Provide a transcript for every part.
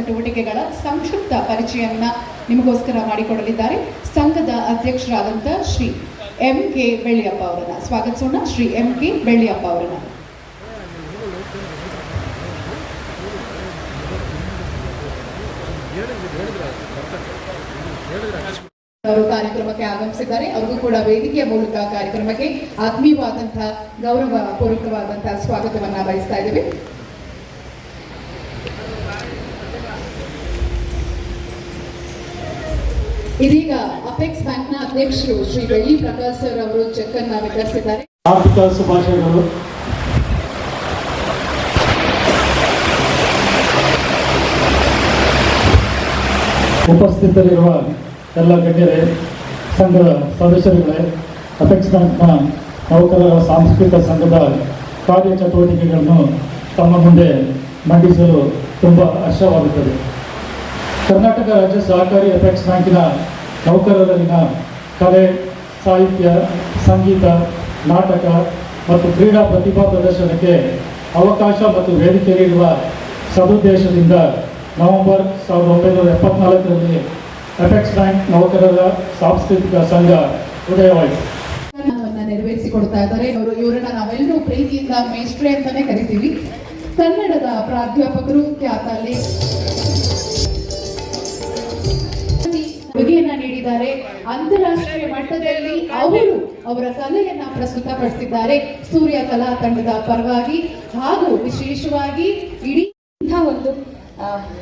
ಚಟುವಟಿಕೆಗಳ ಸಂಕ್ಷಿಪ್ತ ಪರಿಚಯವನ್ನು ನಿಮಗೋಸ್ಕರ ಮಾಡಿಕೊಡಲಿದ್ದಾರೆ. ಸಂಘದ ಅಧ್ಯಕ್ಷರಾದಂಥ ಶ್ರೀ ಎಂ ಕೆ ಬೆಳ್ಳಿಯಪ್ಪ ಅವರನ್ನ. ಸ್ವಾಗತಿಸೋಣ ಶ್ರೀ ಎಂ ಕೆ ಬೆಳ್ಳಿಯಪ್ಪ ಅವರನ್ನ. ಅವರು ಕಾರ್ಯಕ್ರಮಕ್ಕೆ ಆಗಮಿಸಿದ್ದಾರೆ. ಅವ್ರಿಗೂ ಕೂಡ ವೇದಿಕೆಯ ಮೂಲಕ ಕಾರ್ಯಕ್ರಮಕ್ಕೆ ಆತ್ಮೀಯವಾದಂತಹ ಗೌರವ ಪೂರ್ವಕವಾದಂತಹ ಸ್ವಾಗತವನ್ನ ಬಯಸ್ತಾ ಇದ್ದೇವೆ. ಇದೀಗ ಅಪೆಕ್ಸ್ ಬ್ಯಾಂಕ್ನ ಅಧ್ಯಕ್ಷರು ಶ್ರೀ ಬೆಳ್ಳಿ ಪ್ರಕಾಶ್ ಸರ್ ಅವರು ಚೆಕ್ ಅನ್ನ ವಿತರಿಸಿದ್ದಾರೆ. ಆರ್ಥಿಕ ಶುಭಾಶಯಗಳು. ಉಪಸ್ಥಿತರಿರುವ ಎಲ್ಲ ಗಣ್ಯರೇ, ಸಂಘದ ಸದಸ್ಯರುಗಳೇ ಅಪೆಕ್ಸ್ ಬ್ಯಾಂಕ್ನ ನೌಕರರ ಸಾಂಸ್ಕೃತಿಕ ಸಂಘದ ಕಾರ್ಯಚಟುವಟಿಕೆಗಳನ್ನು ತಮ್ಮ ಮುಂದೆ ಮಂಡಿಸಲು ತುಂಬ ಹರ್ಷವಾಗುತ್ತದೆ ಕರ್ನಾಟಕ ರಾಜ್ಯ ಸಹಕಾರಿ ಎಫೆಕ್ಟ್ಸ್ ಬ್ಯಾಂಕಿನ ನೌಕರರಲ್ಲಿನ ಕಲೆ, ಸಾಹಿತ್ಯ, ಸಂಗೀತ, ನಾಟಕ ಮತ್ತು ಕ್ರೀಡಾ ಪ್ರತಿಭಾ ಪ್ರದರ್ಶನಕ್ಕೆ ಅವಕಾಶ ಮತ್ತು ವೇದಿಕೆ ನೀಡುವ ಸದುದ್ದೇಶದಿಂದ ನವೆಂಬರ್ ಸಾವಿರದ ಒಂಬೈನೂರ ಎಪ್ಪತ್ನಾಲ್ಕರಲ್ಲಿ ಎಫೆಕ್ಸ್ ಬ್ಯಾಂಕ್ ನೌಕರರ ಸಾಂಸ್ಕೃತಿಕ ಸಂಘ ಉದಯವಾಯಿತು. ನೆರವೇರಿಸಿಕೊಡ್ತಾ ಇದ್ದಾರೆ. ಇವರು ಇವರನ್ನ ನಾವೆಲ್ಲರೂ ಪ್ರೀತಿಯಿಂದ ಮೇಷ್ಟ್ರೆ ಅಂತಾನೆ ಕರಿತೀವಿ. ಕನ್ನಡದ ಪ್ರಾಧ್ಯಾಪಕರು ಖ್ಯಾತ ನೀಡಿದ್ದಾರೆ ಅಂತಾರಾಷ್ಟ್ರೀಯ ಮಟ್ಟದಲ್ಲಿ ಅವರು ಅವರ ಕಲೆಯನ್ನ ಪ್ರಸ್ತುತಪಡಿಸಿದ್ದಾರೆ. ಸೂರ್ಯ ಕಲಾ ತಂಡದ ಪರವಾಗಿ ಹಾಗೂ ವಿಶೇಷವಾಗಿ ಇಡೀ ಒಂದು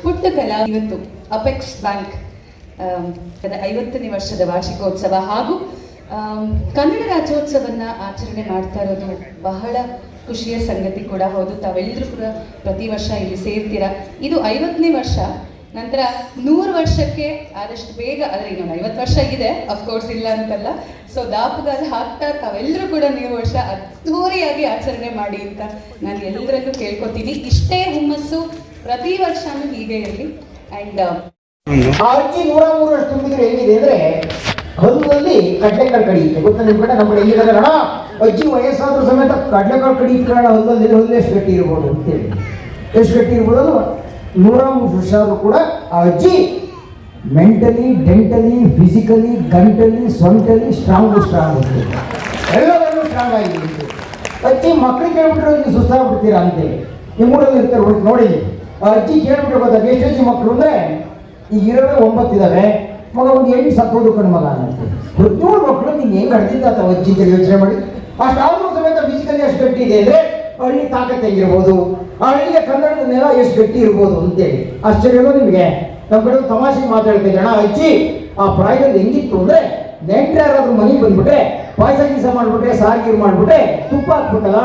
ಪುಟ್ಟ ಕಲಾ ಇವತ್ತು ಅಪೆಕ್ಸ್ ಬ್ಯಾಂಕ್ ಐವತ್ತನೇ ವರ್ಷದ ವಾರ್ಷಿಕೋತ್ಸವ ಹಾಗೂ ಕನ್ನಡ ರಾಜ್ಯೋತ್ಸವನ್ನ ಆಚರಣೆ ಮಾಡ್ತಾ ಇರೋದು ಬಹಳ ಖುಷಿಯ ಸಂಗತಿ ಕೂಡ ಹೌದು. ತಾವೆಲ್ಲರೂ ಕೂಡ ಪ್ರತಿ ವರ್ಷ ಇಲ್ಲಿ ಸೇರ್ತೀರಾ? ಇದು ಐವತ್ತನೇ ವರ್ಷ ನಂತರ ನೂರು ವರ್ಷಕ್ಕೆ ಆದಷ್ಟು ಬೇಗ, ಆದರೆ ಇನ್ನೊಂದು ಐವತ್ತು ವರ್ಷ ಇದೆ ಅಫ್ಕೋರ್ಸ್ ಇಲ್ಲ ಅಂತಲ್ಲ. ಸೊ ದಾಪುಗಾಲ ಹಾಕ್ತಾ ತಾವೆಲ್ಲರೂ ಕೂಡ ನೂರು ವರ್ಷ ಅದ್ಧೂರಿಯಾಗಿ ಆಚರಣೆ ಮಾಡಿ ಅಂತ ನಾನು ಎಲ್ಲರಲ್ಲೂ ಕೇಳ್ಕೊತೀನಿ. ಇಷ್ಟೇ ಹುಮ್ಮಸ್ಸು ಪ್ರತಿ ವರ್ಷನೂ ಹೀಗೆ ಇರಲಿ. ಆ್ಯಂಡ್ ಆ ಅಜ್ಜಿ ನೂರ ಮೂರಷ್ಟು ತುಂಬಿದ್ರೆ ಏನಿದೆ ಅಂದ್ರೆ ಹಲ್ಲಲ್ಲಿ ಕಡ್ಲೆಕಾಳು ಕಡಿಯುತ್ತೆ ಗೊತ್ತಾ ನಿಮ್ ಕಡೆ ನಮ್ಮ ಕಡೆ ಅಜ್ಜಿ ವಯಸ್ಸಾದ್ರೂ ಸಮೇತ ಕಡ್ಲೆಕಾಳು ಕಡಿಯುತ್ತೆ ಕಾರಣ ಹಲ್ಲಲ್ಲಿ ಹಲ್ಲು ಎಷ್ಟು ಗಟ್ಟಿ ಇರ್ಬೋದು ಅಂತೇಳಿ. ಎಷ್ಟು ಗಟ್ಟಿ ಇರ್ಬೋದು ನೂರ ಮೂರು ವರ್ಷ ಕೂಡ ಆ ಅಜ್ಜಿ ಮೆಂಟಲಿ ಡೆಂಟಲಿ ಫಿಸಿಕಲಿ ಗಂಟಲಿ ಸೊಂಟಲಿ ಸ್ಟ್ರಾಂಗ್ ಸ್ಟ್ರಾಂಗ್ ಇರ್ತದೆ ಎಲ್ಲದರಲ್ಲೂ ಸ್ಟ್ರಾಂಗ್ ಆಗಿದೆ ಅಜ್ಜಿ ಮಕ್ಕಳಿಗೆ ಕೇಳ್ಬಿಟ್ರೆ ನೀವು ಸುಸ್ತಾಗ್ಬಿಡ್ತೀರಾ ಅಂತೇಳಿ ನಿಮ್ಮೂರಲ್ಲಿ ಇರ್ತಾರೆ ನೋಡಿ. ಆ ಅಜ್ಜಿ ಕೇಳ್ಬಿಟ್ರೆ ಗೊತ್ತಾ ಎಷ್ಟು ಅಜ್ಜಿ ಮಕ್ಕಳು ಅಂದರೆ ಈಗ ಇರೋದೇ ಇದ್ದಾವೆ ಮಗ ಒಂದು ಎಂಟು ಸತ್ತೋದು ಕಣ್ಣು ಮಗ ಅಂತ. ಹದಿನೇಳು ಮಕ್ಕಳು ನೀನು ಹೆಂಗೆ ಹಡ್ದಿದ್ದ ಅಥವಾ ಅಜ್ಜಿ ಅಂತ ಯೋಚನೆ ಮಾಡಿ. ಅಷ್ಟಾದರೂ ಸಮೇತ ಫಿಸಿಕಲಿ ಅಷ್ಟು ಗಟ್ಟಿ ಇದೆ ಅಂದ್ರೆ ಹಳ್ಳಿ ತಾಕತ್ತೆ ಹೆಂಗಿರ್ಬೋದು? ಆ ಹಳ್ಳಿಯ ಕನ್ನಡದ ನೆಲ ಎಷ್ಟು ಗಟ್ಟಿ ಇರ್ಬೋದು ಅಂತೇಳಿ ಆಶ್ಚರ್ಯವೋ ನಿಮಗೆ? ನಮ್ಮ ಕಡೆ ತಮಾಷೆ ಮಾತಾಡ್ತೀನಿ ಅಣ್ಣ, ಅಜ್ಜಿ, ಆ ಪ್ರಾಯದಲ್ಲಿ ಹೆಂಗಿತ್ತು ಅಂದರೆ ನೆಂಟ್ರೆ ಯಾರಾದ್ರೂ ಮನೆಗೆ ಬಂದ್ಬಿಟ್ರೆ, ಪಾಯಸ ಗೀಸ ಮಾಡಿಬಿಟ್ರೆ ಸಾರ್ಗೀರ್ ಮಾಡಿಬಿಟ್ರೆ ತುಪ್ಪ ಹಾಕ್ಬಿಟ್ಟಲ್ಲ?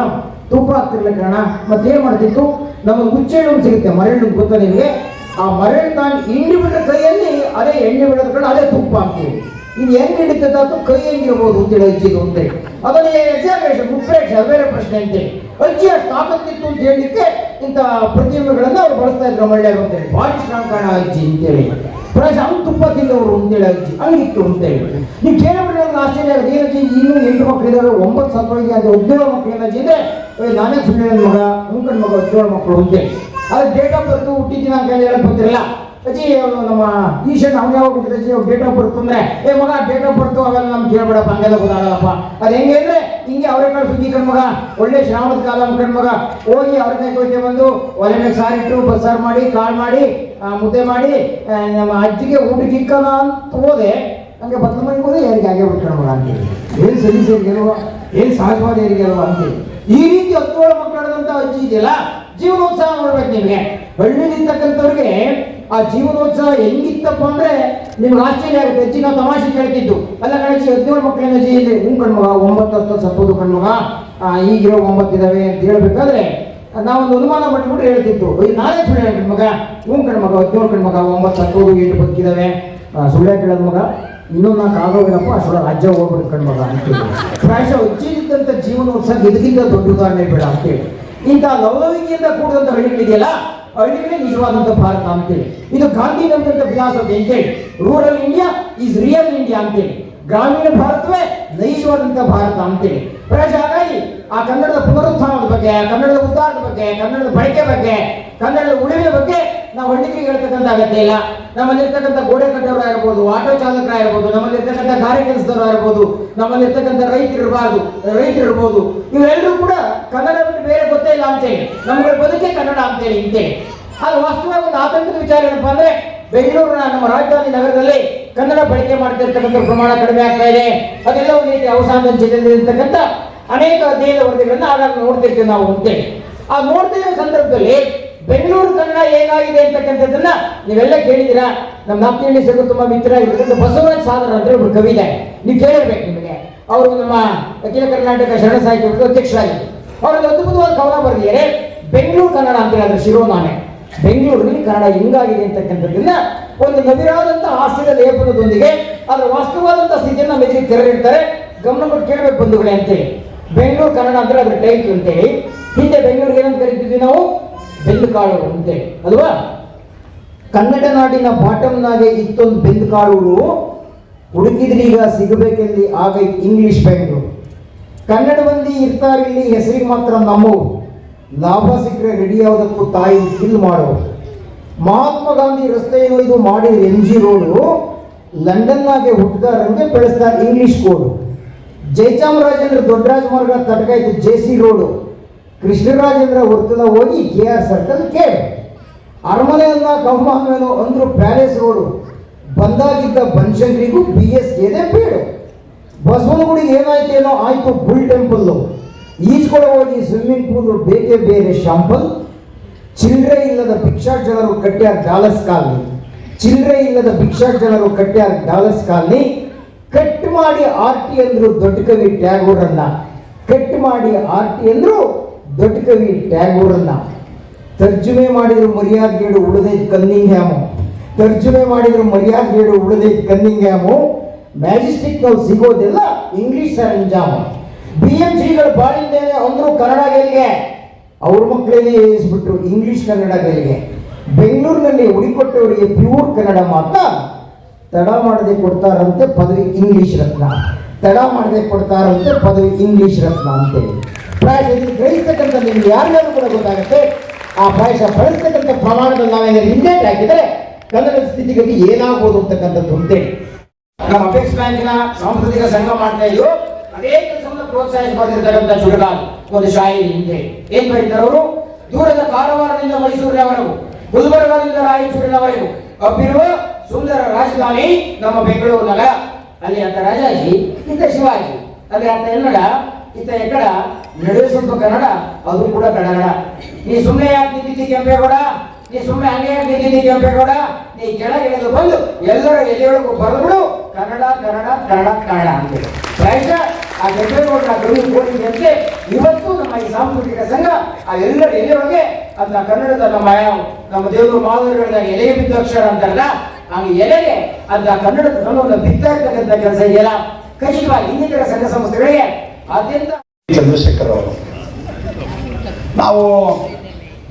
ತುಪ್ಪ ಹಾಕ್ತಿರ್ಲಿಲ್ಲ ಕಣ ಮತ್ತೇನು ಮಾಡ್ತಿತ್ತು? ನಮಗೆ ಗುಚ್ಚೆಣ್ಣು ಸಿಗುತ್ತೆ ಮರಳು ಗೊತ್ತಾ ನಿಮಗೆ? ಆ ಮರಳು ತಾನು ಹಿಂಡಿ ಬಿಟ್ಟ ಕೈಯಲ್ಲಿ ಅದೇ ಎಣ್ಣೆ ಬಿಡೋದ್ಕೊಂಡು ಅದೇ ತುಪ್ಪ ಹಾಕ್ತೀವಿ. ಇದು ಹೆಂಗೆ ಹಿಡಿತದ ಕೈ ಹೆಂಗಿರ್ಬೋದು ಅಂತೇಳಿ ಅಜ್ಜಿದು ಅಂತೇಳಿ ಅದನ್ನು ಎಕ್ಸಾಮಿನೇಷನ್ ಅದು ಬೇರೆ ಪ್ರಶ್ನೆ ಅಂತೇಳಿ. ಅಜ್ಜಿ ಅಷ್ಟು ತಾಕತ್ತಿತ್ತು ಅಂತ ಹೇಳಲಿಕ್ಕೆ ಇಂಥ ಪ್ರತಿಮೆಗಳನ್ನ ಅವ್ರು ಬಳಸ್ತಾ ಇದ್ರು ಮಳ್ಳ್ಯಾರು ಅಂತೇಳಿ ಭಾರಿ ಸ್ಟ್ರಾಂಗ್ ಕಾಣ ಅಜ್ಜಿ ಅಂತೇಳಿ ಪ್ರಾಯಶಃ ಅವ್ನು ತುಪ್ಪ ತಿಂದವರು ಅಂತೇಳಿ ಅಜ್ಜಿ. ಹಂಗಿತ್ತು ಅಂತೇಳಿ ನೀವು ಕೇಳಿಬಿಟ್ರೆ ಆಶ್ಚರ್ಯ ಆಗುತ್ತೆ ಏನಜ್ಜಿ ಇನ್ನೂ ಎಂಟು ಮಕ್ಕಳಿದ್ದಾರೆ ಒಂಬತ್ತು ಸತ್ತೋಗಿ ಅದು ಹದಿನೇಳು ಮಕ್ಕಳು ಏನಜ್ಜಿ ಇದೆ? ನಾನೇ ಸುಳ್ಳಿನ ಮಗ ಮುಂಕಣ್ಣ ಮಗ ಹದಿನೇಳು ಮಕ್ಕಳು ಅಂತೇಳಿ ಅದು ಡೇಟ್ ಆಫ್ ಬರ್ತು ಹುಟ್ಟಿದ ದಿನಾಂಕ ಹೇಳಿ ಹೇಳಕ್ ಗೊತ್ತಿರಲ್ಲ. ಅಜ್ಜಿ ನಮ್ಮ ಈಶನ್ ಅವ್ನು ಯಾವಾಗ ಅಜ್ಜಿ? ಡೇಟ್ ಆಫ್ ಬರ್ತ್ ಅಂದ್ರೆ, ಏ ಮಗ ಡೇಟ್ ಆಫ್ ಬರ್ತು ಅವೆಲ್ಲ ನಮ್ಗೆ ಕೇಳ್ಬೇಡಪ್ಪ ಹಂಗೆಲ್ಲ ಗೊತ್ತಾಗಲ್ಲಪ್ಪ. ಅದು ಹೆಂಗೆ ಅಂದ್ರೆ, ಹಿಂಗೆ ಅವರೆಕಾಳು ಸುದ್ದಿ ಕಣ್ ಮಗ. ಒಳ್ಳೆ ಶ್ರಾವಣದ ಕಾಲ ಕಣ್ ಮಗ. ಹೋಗಿ ಅವ್ರನ್ನೇ ಕೋಯ್ತೆ ಬಂದು, ಒಲೆ ಮೇಲೆ ಸಾರಿಟ್ಟು ಬಸ್ಸಾರು ಮಾಡಿ, ಕಾಳು ಮಾಡಿ ಮುದ್ದೆ ಮಾಡಿ ನಮ್ಮ ಅಜ್ಜಿಗೆ ಊಟ ಇಕ್ಕಲ್ಲ ಅಂತ ಹೋದೆ. ಹಂಗೆ ಬತ್ತಲ ಮನೆಗೆ ಹೋದೆ ಯಾರಿಗೆ ಹಾಗೆ ಬಿಟ್ಕೊಂಡು ಮಗ ಅಂತೇಳಿ ಏನು ಸರಿ ಅಲ್ವಾ? ಏನು ಸಹಜವಾದ ಯಾರಿಗೆ ಅಲ್ವಾ ಅಂತೇಳಿ ಈ ರೀತಿ ಹತ್ತೋಳು ಮಕ್ಕಳಾದಂಥ ಅಜ್ಜಿ ಇದೆಯಲ್ಲ? ಜೀವನೋತ್ಸಾಹ ನೋಡ್ಬೇಕು ನಿಮಗೆ. ಹಳ್ಳಿಲಿರ್ತಕ್ಕಂಥವ್ರಿಗೆ ಆ ಜೀವನೋತ್ಸವ ಹೆಂಗಿತ್ತಪ್ಪ ಅಂದ್ರೆ ನಿಮ್ಗೆ ಆಶ್ಚರ್ಯ ಆಗುತ್ತೆ. ಹೆಚ್ಚಿನ ನಾವು ತಮಾಷೆ ಕೇಳ್ತಿದ್ದು. ಅಲ್ಲ ಕಣಜಿ ಹದಿನೇಳು ಮಕ್ಕಳಿಂದ ಜೀ ಇಲ್ಲಿ ಹ್ಞೂ ಕಣ್ಮಗ ಒಂಬತ್ತು ಹತ್ತು ಸತ್ತೋದು ಕಣ್ಮಗ ಈಗಿರೋ ಒಂಬತ್ತು ಇದಾವೆ ಅಂತ ಹೇಳ್ಬೇಕಾದ್ರೆ ನಾವೊಂದು ಅನುಮಾನ ಪಟ್ಬಿಟ್ಟು ಹೇಳ್ತಿತ್ತು ನಾಳೆ ಸುಳ್ಳೆ ಸುಳ್ಳು ಹೇಳ್ತೀನಿ ಮಗ. ಹ್ಞೂ ಕಣ್ಮಗ ಹದಿನೇಳು ಕಣ್ಮಗ ಒಂಬತ್ತು ಹತ್ತೋದು ಎಂಟು ಬದುಕಿದಾವೆ ಸುಳ್ಳೆ ಕೇಳೋದ ಮಗ? ಇನ್ನೊಂದು ನಾಲ್ಕು ಆಗೋಗಿರಪ್ಪ ಅಷ್ಟೊಳ ರಾಜ್ಯ ಹೋಗ್ಬಿಟ್ಟು ಕಣ್ಮಗ ಅಂತೇಳಿ ಪ್ರಾಯಶಃ ಅಜ್ಜಿಗಿದ್ದಂಥ ಜೀವನೋತ್ಸವ ಇದಕ್ಕಿಂತ ದೊಡ್ಡ ಉದಾಹರಣೆ ಬೇಡ ಅಂತೇಳಿ ಇಂಥ ಲವಲವಿಕೆಯಿಂದ ಕೂಡಿದಂಥ ಹಳ್ಳಿಗಳಿದೆಯಲ್ಲ ಹಳ್ಳಿಗಳೇ ನಿಜವಾದಂಥ ಭಾರತ ಅಂತೇಳಿ. ಇದು ಗಾಂಧಿ ನಮ್ಮಂತ ಫಿಲಾಸಫಿ ಅಂತೇಳಿ rural India is real India ಅಂತೇಳಿ. ಗ್ರಾಮೀಣ ಭಾರತವೇ ನೈಜವಾದಂಥ ಭಾರತ ಅಂತೇಳಿ. ಪ್ರಾಯಶಃ ಹಾಗಾಗಿ ಆ ಕನ್ನಡದ ಪುನರುತ್ಥಾನದ ಬಗ್ಗೆ ಕನ್ನಡದ ಉದ್ಧಾರದ ಬಗ್ಗೆ ಕನ್ನಡದ ಬಳಕೆ ಬಗ್ಗೆ ಕನ್ನಡದ ಉಳಿವಿನ ಬಗ್ಗೆ ನಾವು ಹಳ್ಳಿಗೆ ಹೇಳ್ತಕ್ಕಂಥ ಅಗತ್ಯ ಇಲ್ಲ. ನಮ್ಮಲ್ಲಿರ್ತಕ್ಕಂಥ ಗೋಡೆ ಕಟ್ಟೋರಾಗಿರ್ಬೋದು ಆಟೋ ಚಾಲಕರಾಗಿರ್ಬೋದು ನಮ್ಮಲ್ಲಿರ್ತಕ್ಕಂಥ ಗಾರೆ ಕೆಲಸದವರಾಗಿರ್ಬೋದು ನಮ್ಮಲ್ಲಿರ್ತಕ್ಕಂಥ ರೈತರು ರೈತರಿರ್ಬೋದು ಇವರೆಲ್ಲರೂ ಕೂಡ ಕನ್ನಡ ಬೇರೆ ಗೊತ್ತೇ ಇಲ್ಲ ಅಂತೇಳಿ ನಮಗೆ ಬದುಕೇ ಕನ್ನಡ ಅಂತೇಳಿ ಅಂತೇಳಿ ಅದು ಒಂದು ಆತಂಕದ ವಿಚಾರ ಏನಪ್ಪಾ ಅಂದ್ರೆ, ಬೆಂಗಳೂರಿನ ನಮ್ಮ ರಾಜಧಾನಿ ನಗರದಲ್ಲಿ ಕನ್ನಡ ಬಳಕೆ ಮಾಡ್ತಿರ್ತಕ್ಕಂಥ ಪ್ರಮಾಣ ಕಡಿಮೆ ಆಗ್ತಾ ಇದೆ. ಅದೆಲ್ಲ ಒಂದು ರೀತಿ ಅವಸಾನ ಜಿಲ್ಲೆಯಲ್ಲಿ ಇರ್ತಕ್ಕಂಥ ಅನೇಕ ಅಧ್ಯಯನ ವರದಿಗಳನ್ನ ಆಗಾಗ ನೋಡ್ತಿರ್ತೀವಿ ನಾವು ಅಂತೇಳಿ ಆ ನೋಡ್ತಿರೋ ಸಂದರ್ಭದಲ್ಲಿ ಬೆಂಗಳೂರು ಕನ್ನಡ ಏನಾಗಿದೆ ಅಂತಕ್ಕಂಥದ್ದನ್ನ ನೀವೆಲ್ಲ ಕೇಳಿದ್ದೀರಾ? ನಮ್ಮ ನಾಪ್ತಿಯಲ್ಲಿ ಸಿಗು ತುಂಬಾ ಮಿತ್ರ ಇರ್ತಕ್ಕಂಥ ಬಸವರಾಜ್ ಸಾಧನ ಅಂತ ಒಬ್ರು ಕವಿದೆ. ನೀವು ಕೇಳಿರ್ಬೇಕು ನಿಮಗೆ. ಅವರು ನಮ್ಮ ಅಖಿಲ ಕರ್ನಾಟಕ ಶರಣ ಸಾಹಿತ್ಯ ಅಧ್ಯಕ್ಷರಾಗಿದ್ದರು. ಅವರೊಂದು ಅದ್ಭುತವಾದ ಕವನ ಬರೆದಿದ್ದಾರೆ. ಬೆಂಗಳೂರು ಕನ್ನಡ ಅಂತ ಹೇಳಿದ್ರೆ ಶಿರೋನಾಮೆ. ಬೆಂಗಳೂರಿನಲ್ಲಿ ಕನ್ನಡ ಹಿಂಗಾಗಿದೆ ಅಂತಕ್ಕಂಥದ್ದನ್ನ ಒಂದು ನವಿರಾದಂತಹ ಹಾಸ್ಯದ ಲೇಪನದೊಂದಿಗೆ ಅದರ ವಾಸ್ತವವಾದಂಥ ಸ್ಥಿತಿಯನ್ನು ಮೆಚ್ಚಿಗೆ ತೆರಳಿರ್ತಾರೆ ಗಮನ ಕೊಟ್ಟು ಕೇಳಬೇಕು ಬಂಧುಗಳೇ ಅಂತೇಳಿ. ಬೆಂಗಳೂರು ಕನ್ನಡ ಅಂದ್ರೆ ಅದ್ರ ಟೈಟ್ ಅಂತೇಳಿ. ಹಿಂದೆ ಬೆಂಗಳೂರಿಗೆ ಏನಂತ ಕರಿತಿದ್ವಿ ನಾವು? ಬೆಂದುಕಾಳು ಅಂತೇಳಿ ಅಲ್ವಾ? ಕನ್ನಡ ನಾಡಿನ ಬಾಟಮ್ನಾಗೆ ಇತ್ತೊಂದು ಬೆಂದುಕಾಳೂರು ಹುಡುಕಿದ್ರೀಗ ಸಿಗಬೇಕೆಲ್ಲಿ ಆಗ ಇಂಗ್ಲಿಷ್ ಬೆಂಗಳೂರು. ಕನ್ನಡ ಮಂದಿ ಇರ್ತಾರಿಲ್ಲಿ ಹೆಸರಿಗೆ ಮಾತ್ರ ನಮ್ಮವು ಲಾಭ ಸಿಕ್ಕರೆ ರೆಡಿ ಆಗೋದಕ್ಕೂ ತಾಯಿ ಕಿಲ್ ಮಾಡೋ. ಮಹಾತ್ಮ ಗಾಂಧಿ ರಸ್ತೆಯನ್ನು ಇದು ಮಾಡಿದ ಎಂ ಜಿ ರೋಡು ಲಂಡನ್ನಾಗೆ ಹುಟ್ಟಿದಾರಂಗೆ ಬೆಳೆಸ್ತಾರೆ ಇಂಗ್ಲಿಷ್ ಕೋಡು. ಜಯಚಾಮರಾಜೇಂದ್ರ ದೊಡ್ಡರಾಜ ಮಾರ್ಗ ತಟಕಾಯ್ತು ಜೆ ಸಿ ರೋಡು. ಕೃಷ್ಣರಾಜೇಂದ್ರ ವೃತ್ತದ ಹೋಗಿ ಕೆ ಆರ್ ಸರ್ಕಲ್ ಕೇಳಿ ಅರಮನೆಯನ್ನ ಕೌಮಾಮೇನೋ ಅಂದ್ರು ಪ್ಯಾಲೇಸ್ ರೋಡು. ಬಂದಾಗಿದ್ದ ಬನಶಂಕರಿಗೂ ಬಿ ಎಸ್ ಕೆನೆ ಬೀಡು. ಬಸವನಗುಡಿ ಏನಾಯ್ತೇನೋ ಆಯ್ತು ಬುಲ್ ಟೆಂಪಲ್ ಈಜ್ಕೊಳ ಹೋಗಿ ಸ್ವಿಮ್ಮಿಂಗ್ ಪೂಲ್ ಬೇಕೇ ಬೇರೆ ಶಾಂಪಲ್. ಚಿಲ್ಲರೆ ಇಲ್ಲದ ಭಿಕ್ಷಾಟನರು ಕಟ್ಟ್ಯಾರ ಡಾಲಸ್ ಕಾಲನಿ. ಚಿಲ್ಲರೆ ಇಲ್ಲದ ಭಿಕ್ಷಾಟನರು ಕಟ್ಟ್ಯಾರ ಡಾಲಸ್ ಕಾಲನಿ. ಕಟ್ ಮಾಡಿ ಆರ್ ಟಿ ಅಂದ್ರು ದೊಡ್ಡ ಕವಿ ಟ್ಯಾಗೋರನ್ನ. ಕಟ್ ಮಾಡಿ ಆರ್ ಟಿ ಅಂದ್ರು ದೊಡ್ಡ ಕವಿ ಟ್ಯಾಗೋರನ್ನ. ತರ್ಜುಮೆ ಮಾಡಿದ್ರು ಮರ್ಯಾದಗೇಡು ಕನ್ನಿಂಗ್ ಹ್ಯಾಮು ತರ್ಜುಮೆ ಮಾಡಿದ್ರು ಮರ್ಯಾದಗೇಡು ಕನ್ನಿಂಗ್ ಹ್ಯಾಮು ಮ್ಯಾಜಿಸ್ಟಿಕ್ ನಾವು ಸಿಗೋದಿಲ್ಲ ಇಂಗ್ಲಿಷ್ ಸರಂಜಾಮು. ಬಿ ಎಂ ಸಿಗಳು ಬಾಳಿದ್ದೇನೆ ಅಂದ್ರು ಕನ್ನಡ ಗೆಲ್ಗೆ. ಅವ್ರ ಮಕ್ಕಳಲ್ಲಿ ಏರಿಸ್ಬಿಟ್ರು ಇಂಗ್ಲಿಷ್ ಕನ್ನಡ ಗೆಲ್ಗೆ. ಬೆಂಗಳೂರಿನಲ್ಲಿ ಉಳಿಕೊಟ್ಟವರಿಗೆ ಪ್ಯೂರ್ ಕನ್ನಡ ಮಾತ್ರ. ತಡ ಮಾಡದೆ ಕೊಡ್ತಾರಂತೆ ಪದವಿ ಇಂಗ್ಲಿಷ್ ರತ್ನ. ತಡ ಮಾಡದೆ ಕೊಡ್ತಾರಂತೆ ಪದವಿ ಇಂಗ್ಲಿಷ್ ರತ್ನ ಅಂತೇಳಿ. ಪ್ರಾಯಶಃ ಗ್ರಹಿಸ್ತಕ್ಕಂಥ ನಿಮ್ಗೆ ಯಾರಿಗಾದ್ರೂ ಕೂಡ ಗೊತ್ತಾಗುತ್ತೆ. ಆ ಪ್ರಾಯಶಃ ಬಳಸ್ತಕ್ಕಂಥ ಪ್ರಮಾಣದಲ್ಲಿ ನಾವೇನಾದ್ರು ಹಿಂದೆ ಹಾಕಿದರೆ ಕನ್ನಡ ಸ್ಥಿತಿಗತಿ ಏನಾಗ್ಬೋದು ಅಂತಕ್ಕಂಥದ್ದು ಅಂತೇಳಿ ನಮ್ಮ ಅಪೇಕ್ಷ ಬ್ಯಾಂಕಿನ ಸಾಂಸ್ಕೃತಿಕ ಸಂಘ ಮಾಡ್ತಾ ಇದ್ರು ಅದೇ ಕೆಲಸವನ್ನ ಪ್ರೋತ್ಸಾಹಿಸಿ ಬರ್ತಿರ್ತಕ್ಕಂಥ ಚುಡಗಾಲ್ ಒಂದು ಶಾಹಿ ಹಿಂದೆ. ಏನ್ ಬರೀತಾರೆ ಅವರು? ದೂರದ ಕಾರವಾರದಿಂದ ಮೈಸೂರಿನವರೆಗೂ ಗುಲ್ಬರ್ಗದಿಂದ ರಾಯಚೂರಿನವರೆಗೂ ಅಬ್ಬಿರುವ ಸುಂದರ ರಾಜಧಾನಿ ನಮ್ಮ ಬೆಂಗಳೂರು ಅಲ್ಲಿ ಅಂತ ರಾಜಾಜಿ ಇಂತ ಶಿವಾಜಿ. ಅಂದ್ರೆ ಅಂತ ಎನ್ನಡ ಇತ್ತ ಎಕಡ ನಡುವೆ ಕನ್ನಡ, ಅದು ಕೂಡ ಕನ್ನಡ. ನೀ ಸುಮ್ಮನೆ ಯಾಕೆ ನಿಂತಿದ್ದಿ ಕೆಂಪೇಗೌಡ? ನೀ ಸುಮ್ಮನೆ ಹಂಗೆ ಯಾಕೆ ನಿಂತಿದ್ದಿ ಕೆಂಪೇಗೌಡ? ನೀ ಕೆಳಗೆ ಇಳಿದು ಬಂದು ಎಲ್ಲರ ಎಲೆಯೊಳಗೂ ಬರೆದ್ಬಿಡು, ಕನ್ನಡ ಕನ್ನಡ ಕನ್ನಡ ಕನ್ನಡ ಅಂತೇಳಿ ಪ್ರಾಯಶಃ ಆ ಕೆಂಪೇಗೌಡ ಕವಿ ಕೋರಿದಂತೆ ಇವತ್ತು ನಮ್ಮ ಈ ಸಾಂಸ್ಕೃತಿಕ ಸಂಘ ಆ ಎಲ್ಲರ ಎಲೆಯೊಳಗೆ ಅದನ್ನ ಕನ್ನಡದ ನಮ್ಮ ನಮ್ಮ ದೇವರು ಮಾದರಿಗಳಿದಾಗ ಎಲೆಗೆ ಬಿದ್ದ ಅಕ್ಷರ ಅಂತಾರಲ್ಲ ಆ ಎಲೆಗೆ ಅದನ್ನ ಕನ್ನಡದ ಬಿತ್ತಾ ಇರ್ತಕ್ಕಂಥ ಕೆಲಸ ಇದೆಯಲ್ಲ. ಖಚಿತವಾಗಿ ಇನ್ನಿತರ ಸಂಘ ಸಂಸ್ಥೆಗಳಿಗೆ ಆದ್ಯಂತ ಚಂದ್ರಶೇಖರ್ ಅವರು. ನಾವು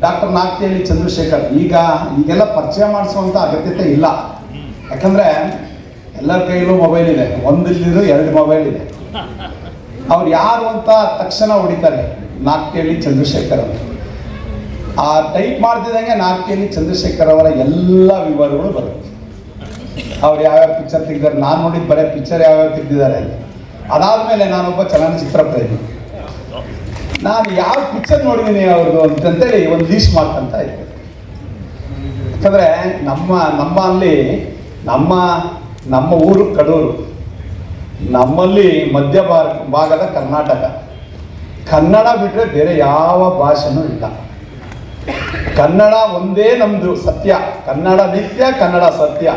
ಡಾಕ್ಟರ್ ನಾಗ್ತಿಹಳ್ಳಿ ಚಂದ್ರಶೇಖರ್, ಈಗ ಈಗೆಲ್ಲ ಪರಿಚಯ ಮಾಡಿಸುವಂಥ ಅಗತ್ಯತೆ ಇಲ್ಲ. ಯಾಕಂದರೆ ಎಲ್ಲರ ಕೈಯಲ್ಲೂ ಮೊಬೈಲ್ ಇದೆ. ಒಂದಿಲ್ಲಿರೋ ಎರಡು ಮೊಬೈಲ್ ಇದೆ. ಅವ್ರು ಯಾರು ಅಂತ ತಕ್ಷಣ ಹೊಡಿತಾರೆ ನಾಗ್ತಿಹಳ್ಳಿ ಚಂದ್ರಶೇಖರ್ ಅವರು. ಆ ಟೈಪ್ ಮಾಡ್ತಿದ್ದಂಗೆ ನಾಗ್ತಿಹಳ್ಳಿ ಚಂದ್ರಶೇಖರ್ ಅವರ ಎಲ್ಲ ವಿವರಗಳು ಬರುತ್ತೆ. ಅವ್ರು ಯಾವ್ಯಾವ ಪಿಕ್ಚರ್ ತೆಗ್ದಾರೆ ನಾನು ನೋಡಿದ ಬರೀ ಪಿಕ್ಚರ್ ಯಾವ್ಯಾವ ತೆಗ್ದಿದ್ದಾರೆ ಅದಾದಮೇಲೆ ನಾನೊಬ್ಬ ಚಲನಚಿತ್ರ ಪ್ರೇಮಿ. ನಾನು ಯಾವ ಪಿಕ್ಚರ್ ನೋಡಿದ್ದೀನಿ ಅವ್ರದ್ದು ಅಂತಂತೇಳಿ ಒಂದು ಲೀಸ್ಟ್ ಮಾಡ್ಕೊಂತ ಇದ್ದೆ. ಯಾಕಂದರೆ ನಮ್ಮ ನಮ್ಮ ಅಲ್ಲಿ, ನಮ್ಮ ನಮ್ಮ ಊರು ಕಡೂರು. ನಮ್ಮಲ್ಲಿ ಮಧ್ಯ ಭಾಗದ ಕರ್ನಾಟಕ. ಕನ್ನಡ ಬಿಟ್ಟರೆ ಬೇರೆ ಯಾವ ಭಾಷೆನೂ ಇಲ್ಲ. ಕನ್ನಡ ಒಂದೇ ನಮ್ಮದು ಸತ್ಯ. ಕನ್ನಡ ನಿತ್ಯ, ಕನ್ನಡ ಸತ್ಯ.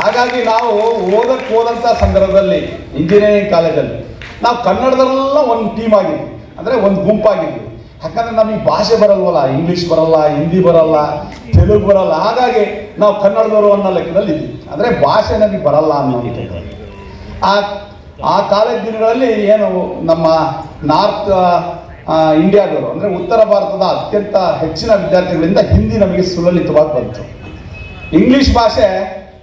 ಹಾಗಾಗಿ ನಾವು ಓದಕ್ಕೆ ಹೋದಂಥ ಸಂದರ್ಭದಲ್ಲಿ ಇಂಜಿನಿಯರಿಂಗ್ ಕಾಲೇಜಲ್ಲಿ, ನಾವು ಕನ್ನಡದಲ್ಲ ಒಂದು ಟೀಮ್ ಆಗಿದ್ವಿ. ಅಂದರೆ ಒಂದು ಗುಂಪಾಗಿದ್ವಿ ಯಾಕಂದ್ರೆ ನಮಗೆ ಭಾಷೆ ಬರಲ್ವಲ್ಲ ಇಂಗ್ಲೀಷ್ ಬರಲ್ಲ ಹಿಂದಿ ಬರಲ್ಲ, ತೆಲುಗು ಬರಲ್ಲ. ಹಾಗಾಗಿ ನಾವು ಕನ್ನಡದವರು ಅನ್ನೋ ಲೆಕ್ಕದಲ್ಲಿ ಇದ್ವಿ. ಅಂದರೆ ಭಾಷೆ ನಮಗೆ ಬರಲ್ಲ ಅನ್ನೋ ಆ ಆ ಕಾಲೇಜ್ ದಿನಗಳಲ್ಲಿ ಏನು ನಮ್ಮ ನಾರ್ತ್ ಇಂಡಿಯಾದವರು, ಅಂದರೆ ಉತ್ತರ ಭಾರತದ ಅತ್ಯಂತ ಹೆಚ್ಚಿನ ವಿದ್ಯಾರ್ಥಿಗಳಿಂದ ಹಿಂದಿ ನಮಗೆ ಸುಲಲಿತವಾಗಿ ಬಂತು. ಇಂಗ್ಲೀಷ್ ಭಾಷೆ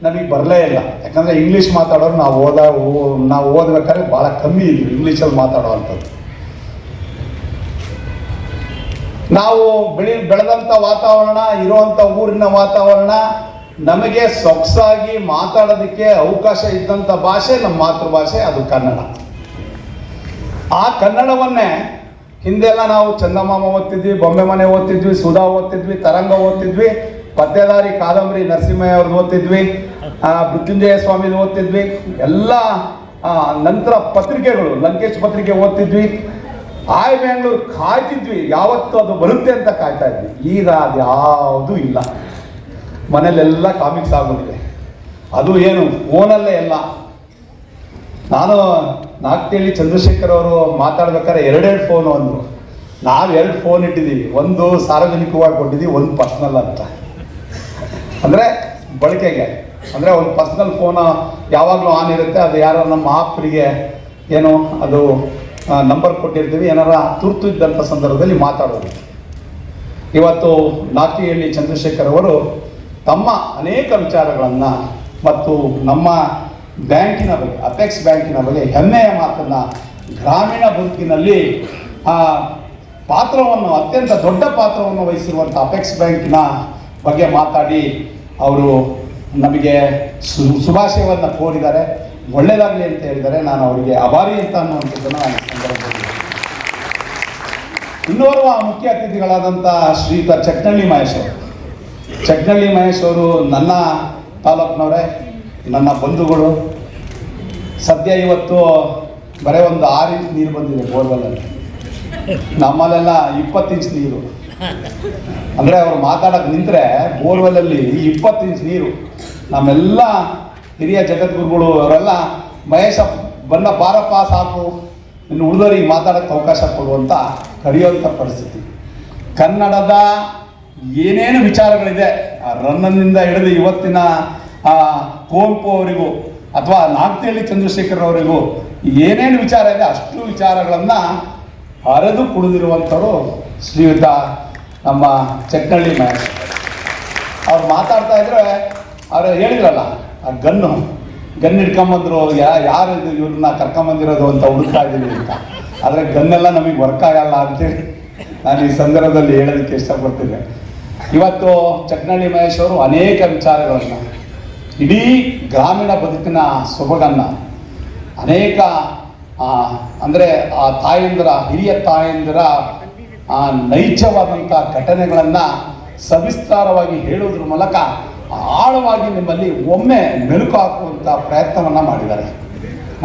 ನಮಗೆ ಬರಲೇ ಇಲ್ಲ. ಯಾಕಂದರೆ ಇಂಗ್ಲೀಷ್ ಮಾತಾಡೋರು ನಾವು ಓದ ನಾವು ಓದ್ಬೇಕಾದ್ರೆ ಭಾಳ ಕಮ್ಮಿ ಇದ್ವಿ ಇಂಗ್ಲೀಷಲ್ಲಿ ಮಾತಾಡೋ ಅಂಥದ್ದು. ನಾವು ಬೆಳಿ ಬೆಳೆದಂಥ ವಾತಾವರಣ, ಇರುವಂಥ ಊರಿನ ವಾತಾವರಣ, ನಮಗೆ ಸೊಗಸಾಗಿ ಮಾತಾಡೋದಕ್ಕೆ ಅವಕಾಶ ಇದ್ದಂಥ ಭಾಷೆ ನಮ್ಮ ಮಾತೃಭಾಷೆ, ಅದು ಕನ್ನಡ. ಆ ಕನ್ನಡವನ್ನೇ ಹಿಂದೆಲ್ಲ ನಾವು ಚಂದಮಾಮ ಓದ್ತಿದ್ವಿ, ಬೊಂಬೆ ಮನೆ ಓದ್ತಿದ್ವಿ, ಸುಧಾ ಓದ್ತಿದ್ವಿ, ತರಂಗ ಓದ್ತಿದ್ವಿ, ಪತ್ತೇದಾರಿ ಕಾದಂಬರಿ ನರಸಿಂಹಯ್ಯ ಅವ್ರದ್ದು ಓದ್ತಿದ್ವಿ. ಮೃತ್ಯುಂಜಯ ಸ್ವಾಮಿದು ಓದ್ತಿದ್ವಿ. ಎಲ್ಲ ನಂತರ ಪತ್ರಿಕೆಗಳು, ಲಂಕೇಶ್ ಪತ್ರಿಕೆ ಓದ್ತಿದ್ವಿ. ಆಯ್ ಬ್ಯಾಂಗ್ಳೂರ್ ಕಾಯ್ತಿದ್ವಿ. ಯಾವತ್ತು ಅದು ಬರುತ್ತೆ ಅಂತ ಕಾಯ್ತಾ ಇದ್ವಿ. ಈಗ ಅದು ಇಲ್ಲ. ಮನೇಲೆಲ್ಲ ಕಾಮಿಕ್ಸ್ ಆಗೋದಿದೆ ಅದು ಏನು ಫೋನಲ್ಲೇ ಎಲ್ಲ. ನಾನು ನಾಗ್ತಿಯಲ್ಲಿ ಚಂದ್ರಶೇಖರ್ ಅವರು ಮಾತಾಡ್ಬೇಕಾದ್ರೆ ಎರಡೆರಡು ಫೋನು ಅಂದರು. ನಾವು ಎರಡು ಫೋನ್ ಇಟ್ಟಿದ್ದೀವಿ. ಒಂದು ಸಾರ್ವಜನಿಕವಾಗಿ ಕೊಟ್ಟಿದ್ದೀವಿ, ಒಂದು ಪರ್ಸ್ನಲ್ ಅಂತ. ಅಂದರೆ, ಬಳಕೆಗೆ. ಅಂದರೆ ಒಂದು ಪರ್ಸ್ನಲ್ ಫೋನ್ ಯಾವಾಗಲೂ ಆನ್ ಇರುತ್ತೆ. ಅದು ಯಾರೋ ನಮ್ಮ ಆಪ್ರಿಗೆ ಏನು ಅದು ನಂಬರ್ ಕೊಟ್ಟಿರ್ತೀವಿ. ಏನಾರ ತುರ್ತು ಇದ್ದಂಥ ಸಂದರ್ಭದಲ್ಲಿ ಮಾತಾಡೋದು. ಇವತ್ತು ನಾಟಿಹಳ್ಳಿ ಚಂದ್ರಶೇಖರ್ ಅವರು ತಮ್ಮ ಅನೇಕ ವಿಚಾರಗಳನ್ನು ಮತ್ತು ನಮ್ಮ ಬ್ಯಾಂಕಿನ ಬಗ್ಗೆ ಅಪೆಕ್ಸ್ ಬ್ಯಾಂಕಿನ ಬಗ್ಗೆ ಹೆಮ್ಮೆಯ ಮಾತನ್ನು ಗ್ರಾಮೀಣ ಬದುಕಿನಲ್ಲಿ ಪಾತ್ರವನ್ನು, ಅತ್ಯಂತ ದೊಡ್ಡ ಪಾತ್ರವನ್ನು ವಹಿಸಿರುವಂಥ ಅಪೆಕ್ಸ್ ಬ್ಯಾಂಕಿನ ಬಗ್ಗೆ ಮಾತಾಡಿ ಅವರು ನಮಗೆ ಸು ಶುಭಾಶಯವನ್ನು ಕೋರಿದ್ದಾರೆ. ಒಳ್ಳೆಯದಾಗಲಿ ಅಂತ ಹೇಳಿದರೆ ನಾನು ಅವರಿಗೆ ಅಭಾರಿ ಅಂತ ಅನ್ನುವಂಥದ್ದನ್ನು ನಾನು ಸಂದರ್ಭದಲ್ಲಿ ಇನ್ನೋರ್ವ ಮುಖ್ಯ ಅತಿಥಿಗಳಾದಂಥ ಶ್ರೀಯುತ ಚಟ್ನಳ್ಳಿ ಮಹೇಶ್ ಅವರು. ಚಟ್ನಳ್ಳಿ ಮಹೇಶ್ ಅವರು ನನ್ನ ತಾಲೂಕಿನವರೇ, ನನ್ನ ಬಂಧುಗಳು. ಸದ್ಯ ಇವತ್ತು ಬರೀ ಒಂದು ಆರು ಇಂಚ್ ನೀರು ಬಂದಿದೆ ಬೋರ್ವೆಲ್ಲಲ್ಲಿ ನಮ್ಮಲ್ಲೆಲ್ಲ ಇಪ್ಪತ್ತು ಇಂಚ್ ನೀರು. ಅಂದರೆ ಅವ್ರು ಮಾತಾಡೋಕೆ ಬೋರ್ವೆಲ್ ಅಲ್ಲಿ ಇಪ್ಪತ್ತು ಇಂಚ್ ನೀರು. ನಮ್ಮೆಲ್ಲ ಹಿರಿಯ ಜಗದ್ಗುರುಗಳು ಅವರೆಲ್ಲ ಮಹೇಶ ಬನ್ನ ಬಾರಪ್ಪ ಸಾಕು. ಇನ್ನು ಉಳಿದವರಿಗೆ ಮಾತಾಡೋಕ್ಕೆ ಅವಕಾಶ ಕೊಡುವಂತ ಕರೆಯುವಂಥ ಪರಿಸ್ಥಿತಿ. ಕನ್ನಡದ ಏನೇನು ವಿಚಾರಗಳಿದೆ, ಆ ರನ್ನನಿಂದ ಹಿಡಿದು ಇವತ್ತಿನ ಕುವೆಂಪು ಅವರಿಗೂ ಅಥವಾ ನಾಗ್ತಿಹಳ್ಳಿ ಚಂದ್ರಶೇಖರ್ ಅವರಿಗೂ ಏನೇನು ವಿಚಾರ ಇದೆ, ಅಷ್ಟು ವಿಚಾರಗಳನ್ನು ಅರೆದು ಕುಡಿದಿರುವಂಥವರು ಶ್ರೀಯುತ ನಮ್ಮ ಚಕ್ಕಳ್ಳಿ ಮಹೇಶ್. ಅವ್ರು ಮಾತಾಡ್ತಾ ಇದ್ರೆ ಅವ್ರು ಹೇಳಿದ್ರಲ್ಲ, ಆ ಗನ್ನು, ಗನ್ ಹಿಡ್ಕೊಂಬಂದ್ರು ಯಾ, ಯಾರು ಇದು ಇವ್ರನ್ನ ಕರ್ಕೊಂಬಂದಿರೋದು ಅಂತ ಹುಡುಕ್ತಾ ಇದ್ದೀನಿ ಅಂತ. ಆದರೆ ಗನ್ನೆಲ್ಲ ನಮಗೆ ವರ್ಕ್ ಆಗಲ್ಲ ಅಂತೇಳಿ ನಾನು ಈ ಸಂದರ್ಭದಲ್ಲಿ ಹೇಳೋದಕ್ಕೆ ಇಷ್ಟಪಡ್ತಿದ್ದೆ. ಇವತ್ತು ಚಟ್ನಳ್ಳಿ ಮಹೇಶ್ ಅವರು ಅನೇಕ ವಿಚಾರಗಳನ್ನು, ಇಡೀ ಗ್ರಾಮೀಣ ಬದುಕಿನ ಸೊಬಗನ್ನು ಅನೇಕ ಅಂದರೆ ಆ ತಾಯಂದಿರ, ಹಿರಿಯ ತಾಯಂದಿರ ಆ ನೈಜವಾದಂಥ ಘಟನೆಗಳನ್ನು ಸವಿಸ್ತಾರವಾಗಿ ಹೇಳೋದ್ರ ಮೂಲಕ ಆಳವಾಗಿ ನಿಮ್ಮಲ್ಲಿ ಒಮ್ಮೆ ಮೆಲುಕು ಹಾಕುವಂಥ ಪ್ರಯತ್ನವನ್ನು ಮಾಡಿದ್ದಾರೆ.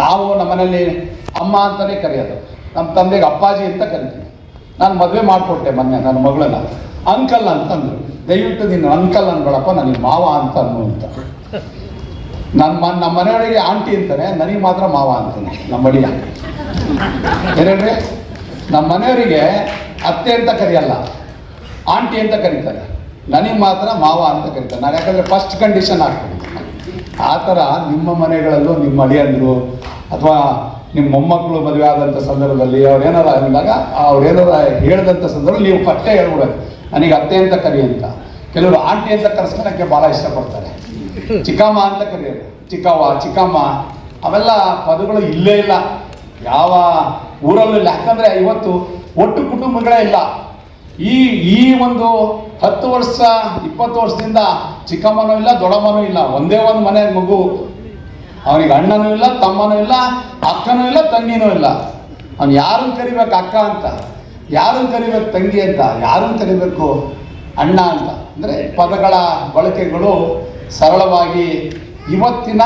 ನಾವು ನಮ್ಮನೇಲಿ ಅಮ್ಮ ಅಂತಲೇ ಕರೆಯೋದು. ನಮ್ಮ ತಂದೆಗೆ ಅಪ್ಪಾಜಿ ಅಂತ ಕರಿತೀನಿ ನಾನು ಮದುವೆ ಮಾಡಿಕೊಟ್ಟೆ ಮೊನ್ನೆ ನನ್ನ ಮಗಳನ್ನ. ಅಂಕಲ್ ಅಂತಂದ್ರು ದಯವಿಟ್ಟು ನೀನು ಅಂಕಲ್ ಅನ್ಬೇಡಪ್ಪ, ನನಗೆ ಮಾವ ಅಂತ ಅನ್ನು ಅಂತ. ನನ್ನ ನಮ್ಮ ಮನೆಯವರಿಗೆ ಆಂಟಿ ಅಂತಾನೆ, ನನಗೆ ಮಾತ್ರ ಮಾವ ಅಂತಾನೆ ನಮ್ಮ ಅಡಿಯ ಏನೇಳ್ರಿ ನಮ್ಮ ಮನೆಯವರಿಗೆ ಅತ್ತೆ ಅಂತ ಕರೆಯಲ್ಲ, ಆಂಟಿ ಅಂತ ಕರೀತಾರೆ. ನನಗೆ ಮಾತ್ರ ಮಾವ ಅಂತ ಕರೀತಾರೆ. ನಾನು ಯಾಕಂದರೆ ಫಸ್ಟ್ ಕಂಡೀಷನ್ ಹಾಕ್ತೀನಿ ಆ ಥರ ನಿಮ್ಮ ಮನೆಗಳಲ್ಲೂ ನಿಮ್ಮ ಅಳಿಯಂದರು ಅಥವಾ ನಿಮ್ಮ ಮೊಮ್ಮಕ್ಕಳು ಮದುವೆ ಆದಂಥ ಸಂದರ್ಭದಲ್ಲಿ ಅವ್ರೇನಾರ ಅಂದಾಗ ಅವ್ರೇನಾರ ಹೇಳಿದಂಥ ಸಂದರ್ಭದಲ್ಲಿ ನೀವು ಪಟ್ಟೆ ಹೇಳ್ಬಿಡೋದು. ನನಗೆ ಅತ್ತೆ ಅಂತ ಕರಿ ಅಂತ. ಕೆಲವರು ಆಂಟಿ ಅಂತ ಕರೆಸ್ಕೊಳಕ್ಕೆ ಭಾಳ ಇಷ್ಟಪಡ್ತಾರೆ. ಚಿಕ್ಕಮ್ಮ ಅಂತ ಕರೆಯೋದು. ಚಿಕ್ಕವ್ವ, ಚಿಕ್ಕಮ್ಮ, ಅವೆಲ್ಲ ಪದಗಳು ಇಲ್ಲೇ ಇಲ್ಲ. ಯಾವ ಊರಲ್ಲೂ ಯಾಕಂದ್ರೆ ಇವತ್ತು ಒಟ್ಟು ಕುಟುಂಬಗಳೇ ಇಲ್ಲ. ಈ ಈ ಒಂದು ಹತ್ತು ವರ್ಷ, ಇಪ್ಪತ್ತು ವರ್ಷದಿಂದ ಚಿಕ್ಕಮ್ಮನೂ ಇಲ್ಲ, ದೊಡ್ಡಮ್ಮನೂ ಇಲ್ಲ. ಒಂದೇ ಒಂದು ಮನೆ ಮಗು. ಅವನಿಗೆ ಅಣ್ಣನೂ ಇಲ್ಲ, ತಮ್ಮನೂ ಇಲ್ಲ, ಅಕ್ಕನೂ ಇಲ್ಲ, ತಂಗಿನೂ ಇಲ್ಲ. ಅವ್ನು ಯಾರನ್ನು ಕರಿಬೇಕು ಅಕ್ಕ ಅಂತ? ಯಾರನ್ನು ಕರಿಬೇಕು ತಂಗಿ ಅಂತ? ಯಾರನ್ನು ಕರಿಬೇಕು ಅಣ್ಣ ಅಂತ? ಅಂದರೆ ಪದಗಳ ಬಳಕೆಗಳು ಸರಳವಾಗಿ ಇವತ್ತಿನ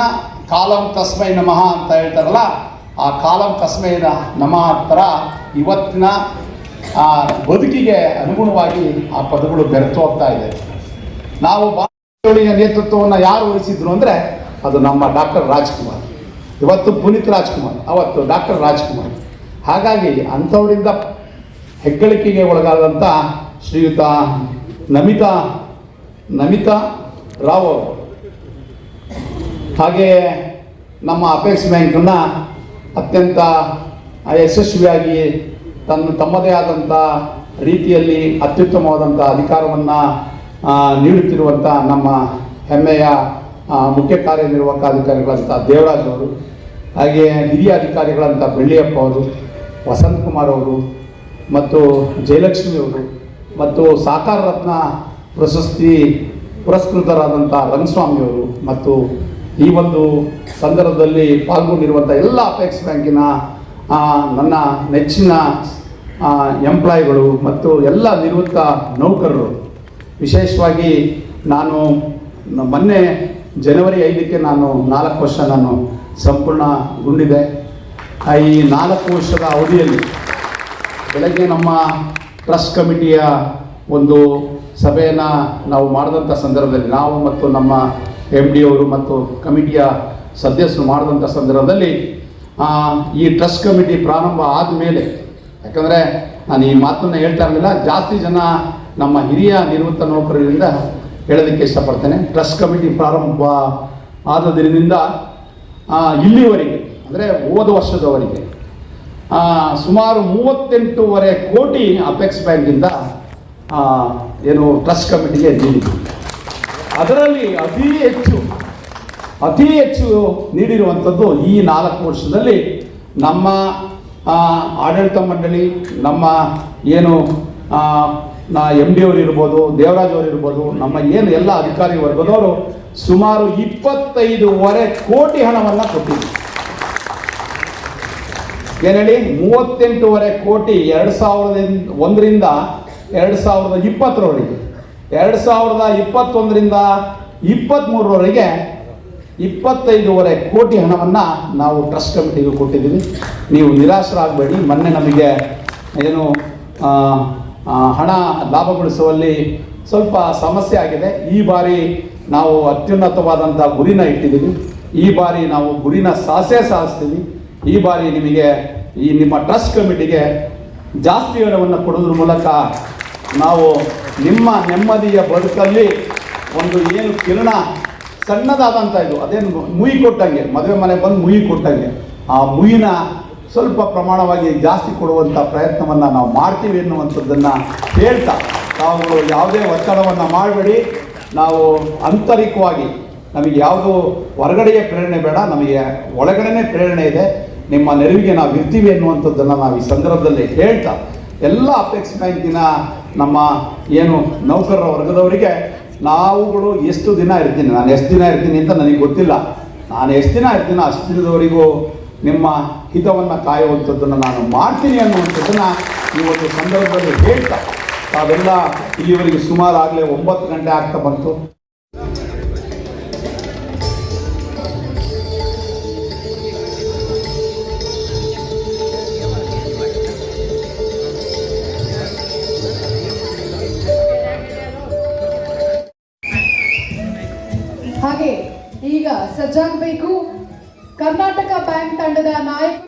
ಕಾಲಂ ತಸ್ಮೈ ನಮಃ ಅಂತ ಹೇಳ್ತಾರಲ್ಲ ಆ ಕಾಲಂ ತಸ್ಮೈ ನಮ್ಮ ಥರ ಇವತ್ತಿನ ಆ ಬದುಕಿಗೆ ಅನುಗುಣವಾಗಿ ಆ ಪದಗಳು ಬೆರೆತು ಹೋಗ್ತಾ ಇದೆ. ನಾವು ಬಾಳಿಯ ನೇತೃತ್ವವನ್ನು ಯಾರು ವಹಿಸಿದ್ರು ಅಂದರೆ ಅದು ನಮ್ಮ ಡಾಕ್ಟರ್ ರಾಜ್ಕುಮಾರ್. ಇವತ್ತು ಪುನೀತ್ ರಾಜ್ಕುಮಾರ್, ಅವತ್ತು ಡಾಕ್ಟರ್ ರಾಜ್ಕುಮಾರ್. ಹಾಗಾಗಿ ಅಂಥವರಿಂದ ಹೆಗ್ಗಳಿಕೆಗೆ ಒಳಗಾದಂಥ ಶ್ರೀಯುತ ನಮಿತಾ ನಮಿತಾ ರಾವ್ ಅವರು. ಹಾಗೆ ನಮ್ಮ ಅಪೆಕ್ಸ್ ಬ್ಯಾಂಕನ್ನು ಅತ್ಯಂತ ಯಶಸ್ವಿಯಾಗಿ ತನ್ನ ತಮ್ಮದೇ ಆದಂಥ ರೀತಿಯಲ್ಲಿ ಅತ್ಯುತ್ತಮವಾದಂಥ ಅಧಿಕಾರವನ್ನು ನೀಡುತ್ತಿರುವಂಥ ನಮ್ಮ ಹೆಮ್ಮೆಯ ಮುಖ್ಯ ಕಾರ್ಯನಿರ್ವಾಹಕ ಅಧಿಕಾರಿಗಳಂಥ ದೇವರಾಜ್ ಅವರು, ಹಾಗೆ ಹಿರಿಯ ಅಧಿಕಾರಿಗಳಂಥ ಬೆಳ್ಳಿಯಪ್ಪ ಅವರು, ವಸಂತ್ ಕುಮಾರ್ ಅವರು ಮತ್ತು ಜಯಲಕ್ಷ್ಮಿ ಅವರು ಮತ್ತು ಸಾಕಾರ ರತ್ನ ಪ್ರಶಸ್ತಿ ಪುರಸ್ಕೃತರಾದಂಥ ರಂಗಸ್ವಾಮಿಯವರು ಮತ್ತು ಈ ಒಂದು ಸಂದರ್ಭದಲ್ಲಿ ಪಾಲ್ಗೊಂಡಿರುವಂಥ ಎಲ್ಲ ಅಪೆಕ್ಸ್ ಬ್ಯಾಂಕಿನ ನನ್ನ ನೆಚ್ಚಿನ ಎಂಪ್ಲಾಯ್ಗಳು ಮತ್ತು ಎಲ್ಲ ನಿವೃತ್ತ ನೌಕರರು. ವಿಶೇಷವಾಗಿ ನಾನು ಮೊನ್ನೆ ಜನವರಿ ಐದಕ್ಕೆ ನಾನು ನಾಲ್ಕು ವರ್ಷ ನಾನು ಸಂಪೂರ್ಣಗೊಂಡಿದೆ ಗುಂಡಿದೆ. ಈ ನಾಲ್ಕು ವರ್ಷದ ಅವಧಿಯಲ್ಲಿ ಬೆಳಗ್ಗೆ ನಮ್ಮ ಟ್ರಸ್ಟ್ ಕಮಿಟಿಯ ಒಂದು ಸಭೆಯನ್ನು ನಾವು ಮಾಡಿದಂಥ ಸಂದರ್ಭದಲ್ಲಿ ನಾವು ಮತ್ತು ನಮ್ಮ ಎಂ ಡಿ ಅವರು ಮತ್ತು ಕಮಿಟಿಯ ಸದಸ್ಯರು ಮಾಡಿದಂಥ ಸಂದರ್ಭದಲ್ಲಿ ಈ ಟ್ರಸ್ಟ್ ಕಮಿಟಿ ಪ್ರಾರಂಭ ಆದಮೇಲೆ, ಯಾಕಂದರೆ ನಾನು ಈ ಮಾತನ್ನು ಹೇಳ್ತಾ ಇರಲಿಲ್ಲ, ಜಾಸ್ತಿ ಜನ ನಮ್ಮ ಹಿರಿಯ ನಿವೃತ್ತ ನೌಕರರಿಂದ ಹೇಳೋದಕ್ಕೆ ಇಷ್ಟಪಡ್ತೇನೆ. ಟ್ರಸ್ಟ್ ಕಮಿಟಿ ಪ್ರಾರಂಭ ಆದ ದಿನದಿಂದ ಇಲ್ಲಿವರೆಗೆ, ಅಂದರೆ ಹೋದ ವರ್ಷದವರೆಗೆ ಸುಮಾರು ಮೂವತ್ತೆಂಟೂವರೆ ಕೋಟಿ ಅಪೆಕ್ಸ್ ಬ್ಯಾಂಕಿಂದ ಏನು ಟ್ರಸ್ಟ್ ಕಮಿಟಿಗೆ ನೀಡಿದೆ ಅದರಲ್ಲಿ ಅತಿ ಹೆಚ್ಚು ಅತಿ ಹೆಚ್ಚು ನೀಡಿರುವಂಥದ್ದು ಈ ನಾಲ್ಕು ವರ್ಷದಲ್ಲಿ ನಮ್ಮ ಆಡಳಿತ ಮಂಡಳಿ, ನಮ್ಮ ಏನು ನಾ ಎಂ ಡಿ ಅವರು ಇರ್ಬೋದು, ದೇವರಾಜ್ ಅವರು ಇರ್ಬೋದು, ನಮ್ಮ ಏನು ಎಲ್ಲ ಅಧಿಕಾರಿ ವರ್ಗದವರು ಸುಮಾರು ಇಪ್ಪತ್ತೈದೂವರೆ ಕೋಟಿ ಹಣವನ್ನು ಕೊಟ್ಟಿದ್ದರು ಏನೇಳಿ ಹೇಳಿ? ಮೂವತ್ತೆಂಟೂವರೆ ಕೋಟಿ ಎರಡು ಸಾವಿರದ ಒಂದರಿಂದ ಎರಡು ಸಾವಿರದ ಇಪ್ಪತ್ತರವರೆಗೆ ಎರಡು ಸಾವಿರದ ಇಪ್ಪತ್ತೊಂದರಿಂದ ಇಪ್ಪತ್ತ್ಮೂರರವರೆಗೆ ಇಪ್ಪತ್ತೈದೂವರೆ ಕೋಟಿ ಹಣವನ್ನು ನಾವು ಟ್ರಸ್ಟ್ ಕಮಿಟಿಗೆ ಕೊಟ್ಟಿದ್ದೀವಿ. ನೀವು ನಿರಾಶರಾಗಬೇಡಿ. ಮೊನ್ನೆ ನಮಗೆ ಏನು ಹಣ ಲಾಭಗೊಳಿಸುವಲ್ಲಿ ಸ್ವಲ್ಪ ಸಮಸ್ಯೆ ಆಗಿದೆ. ಈ ಬಾರಿ ನಾವು ಅತ್ಯುನ್ನತವಾದಂಥ ಗುರಿನ ಇಟ್ಟಿದ್ದೀವಿ. ಈ ಬಾರಿ ನಾವು ಗುರಿನ ಸಾಸೇ ಸಾಧಿಸ್ತೀವಿ ಈ ಬಾರಿ ನಿಮಗೆ ಈ ನಿಮ್ಮ ಟ್ರಸ್ಟ್ ಕಮಿಟಿಗೆ ಜಾಸ್ತಿ ಹಣವನ್ನು ಕೊಡೋದ್ರ ಮೂಲಕ ನಾವು ನಿಮ್ಮ ನೆಮ್ಮದಿಯ ಬದುಕಲ್ಲಿ ಒಂದು ಏನು ಕಿರಣ ಸಣ್ಣದಾದಂಥ ಇದು. ಅದೇನು ಮುಯಿ ಕೊಟ್ಟಂಗೆ. ಮದುವೆ ಮನೆ ಬಂದು ಮುಯಿ ಕೊಟ್ಟಂಗೆ. ಆ ಮುಯಿನ ಸ್ವಲ್ಪ ಪ್ರಮಾಣವಾಗಿ ಜಾಸ್ತಿ ಕೊಡುವಂಥ ಪ್ರಯತ್ನವನ್ನು ನಾವು ಮಾಡ್ತೀವಿ ಎನ್ನುವಂಥದ್ದನ್ನು ಹೇಳ್ತಾ, ತಾವುಗಳು ಯಾವುದೇ ಒತ್ತಡವನ್ನು ಮಾಡಬೇಡಿ. ನಾವು ಆಂತರಿಕವಾಗಿ ನಮಗೆ ಯಾವುದು ಹೊರಗಡೆಯ ಪ್ರೇರಣೆ ಬೇಡ, ನಮಗೆ ಒಳಗಡೆನೇ ಪ್ರೇರಣೆ ಇದೆ. ನಿಮ್ಮ ನೆರವಿಗೆ ನಾವು ಇರ್ತೀವಿ ಎನ್ನುವಂಥದ್ದನ್ನು ನಾವು ಈ ಸಂದರ್ಭದಲ್ಲಿ ಹೇಳ್ತಾ, ಎಲ್ಲ ಅಪೆಕ್ಸ್ ಬ್ಯಾಂಕಿನ ನಮ್ಮ ಏನು ನೌಕರರ ವರ್ಗದವರಿಗೆ ನಾವುಗಳು ಎಷ್ಟು ದಿನ ಇರ್ತೀನಿ, ನಾನು ಎಷ್ಟು ದಿನ ಇರ್ತೀನಿ ಅಂತ ನನಗೆ ಗೊತ್ತಿಲ್ಲ. ನಾನು ಎಷ್ಟು ದಿನ ಇರ್ತೀನಿ ಅಷ್ಟು ದಿನದವರೆಗೂ ನಿಮ್ಮ ಹಿತವನ್ನು ಕಾಯುವಂಥದ್ದನ್ನು ನಾನು ಮಾಡ್ತೀನಿ ಅನ್ನುವಂಥದ್ದನ್ನು ಈ ಒಂದು ಸಂದರ್ಭದಲ್ಲಿ ಹೇಳ್ತಾ ತಾವೆಲ್ಲ ಇಲ್ಲಿವರೆಗೆ ಸುಮಾರು ಆಗಲೇ ಒಂಬತ್ತು ಗಂಟೆ ಆಗ್ತಾ ಬಂತು. ಸಜ್ಜಾಗಬೇಕು ಕರ್ನಾಟಕ ಬ್ಯಾಂಕ್ ತಂಡದ ನಾಯಕ